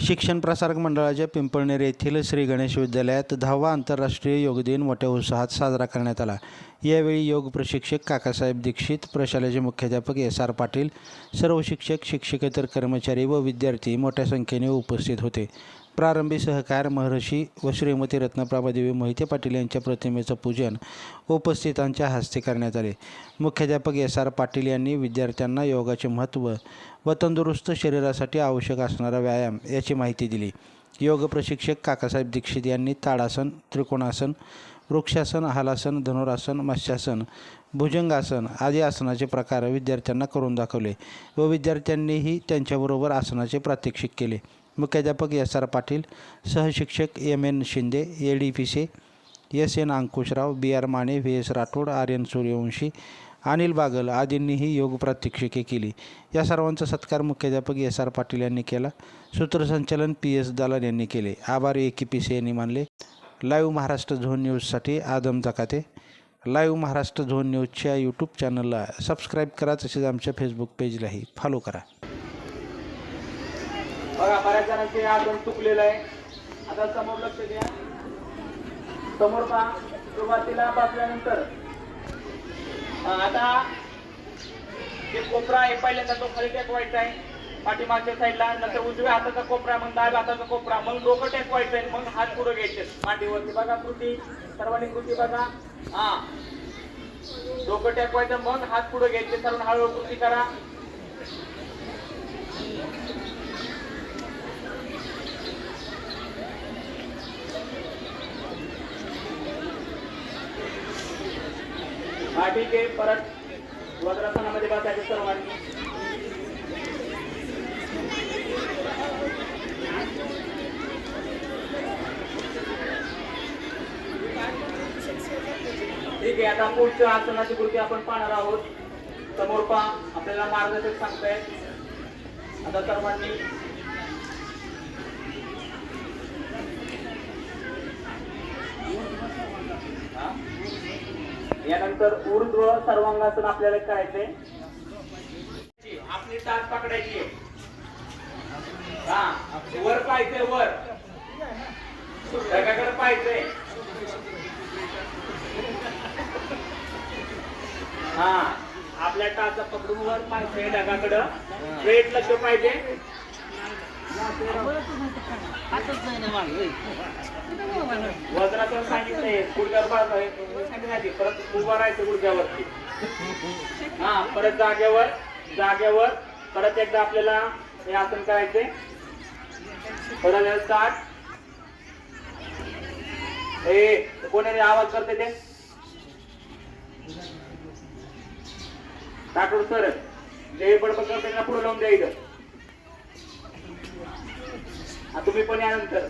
शिक्षण प्रसारक मंडळाच्या पिंपळनेर येथील श्री गणेश विद्यालयात दहावा आंतरराष्ट्रीय योग दिन मोठ्या उत्साहात साजरा करण्यात आला. यावेळी योग प्रशिक्षक काकासाहेब दीक्षित प्रशालेचे मुख्याध्यापक एस आर पाटील सर्व शिक्षक शिक्षकेतर कर्मचारी व विद्यार्थी मोठ्या संख्येने उपस्थित होते. प्रारंभी सहकार महर्षी व श्रीमती रत्नप्रभादेवी मोहिते पाटील यांच्या प्रतिमेचं पूजन उपस्थितांच्या हस्ते करण्यात आले. मुख्याध्यापक एस आर पाटील यांनी विद्यार्थ्यांना योगाचे महत्त्व व तंदुरुस्त शरीरासाठी आवश्यक असणारा व्यायाम याची माहिती दिली. योग प्रशिक्षक काकासाहेब दीक्षित यांनी ताडासन त्रिकोणासन वृक्षासन हालासन धनुरासन मत्स्यासन भुजंगासन आदी आसनाचे प्रकार विद्यार्थ्यांना करून दाखवले व विद्यार्थ्यांनीही त्यांच्याबरोबर आसनाचे प्रात्यक्षिक केले. मुख्याध्यापक S R Patil सहशिक्षक M N Shinde A D P S N Ankushrao B R Mane V S Rathod Aryan Suryavanshi Anil Bagal आदींनीही योग प्रात्यक्षिके केली. या सर्वांचा सत्कार मुख्याध्यापक एस आर पाटील यांनी केला. सूत्रसंचालन पी एस दालन यांनी केले. आभार ए के पी सी यांनी मानले. लाईव्ह महाराष्ट्र झोन न्यूजसाठी आदम जकाते. लाईव्ह महाराष्ट्र झोन न्यूजच्या यूट्यूब चॅनलला सबस्क्राईब करा तसेच आमच्या फेसबुक पेजलाही फॉलो करा. बघा बऱ्याच जणांचे आदम चुकलेलं आहे. आता समोर लक्ष द्या. समोर पहा सुरुवातीला बसल्यानंतर. आता जे कोपरा आहे पहिल्यांदा तो खाली टेकवायचा आहे. पाठीमागच्या साईडला नंतर उजव्या हाताचा कोपरा मग डाव्या हाताचा कोपरा मग डोकं टेकवायचं मग हात पुढे घ्यायचे. मांडीवरती बघा कृती सर्वांनी कृती बघा. हा. डोकं टेकवायचं मग हात पुढे घ्यायचे. सर्व हळूहळू कृती करा. हा ठीक आहे. परत वज्रासनामध्ये बसायचे सर्वांनी. ठीक आहे आता पुढच्या आसनाची कृती आपण पाहणार आहोत. समोर पहा आपल्याला मार्गदर्शक सांगतायत आता सर्वांनी यानंतर ऊर्ध्व सर्वांगासन आपल्याला करायचंय. आपली ताक पकडायची. हा वर पाहिजे वर. सगळ्याकडे पाहिजे हा आपल्या टाचा पकडून वर पाहायचंय ढगाकडं. वेट लक्ष पाहिजे. वजनाचं सांगितलंय गुडघ्यावर पाहिजे सांगितलं परत उभा राहायचं गुडघ्यावरती. हा परत जागेवर जागेवर. परत एकदा आपल्याला हे आसन करायचे परत स्टार्ट हे कोणी आवाज करते ते? टाकून सर जे बडबड करते त्यांना पुढे लावून द्या इथं. हा, तुम्ही पण यानंतर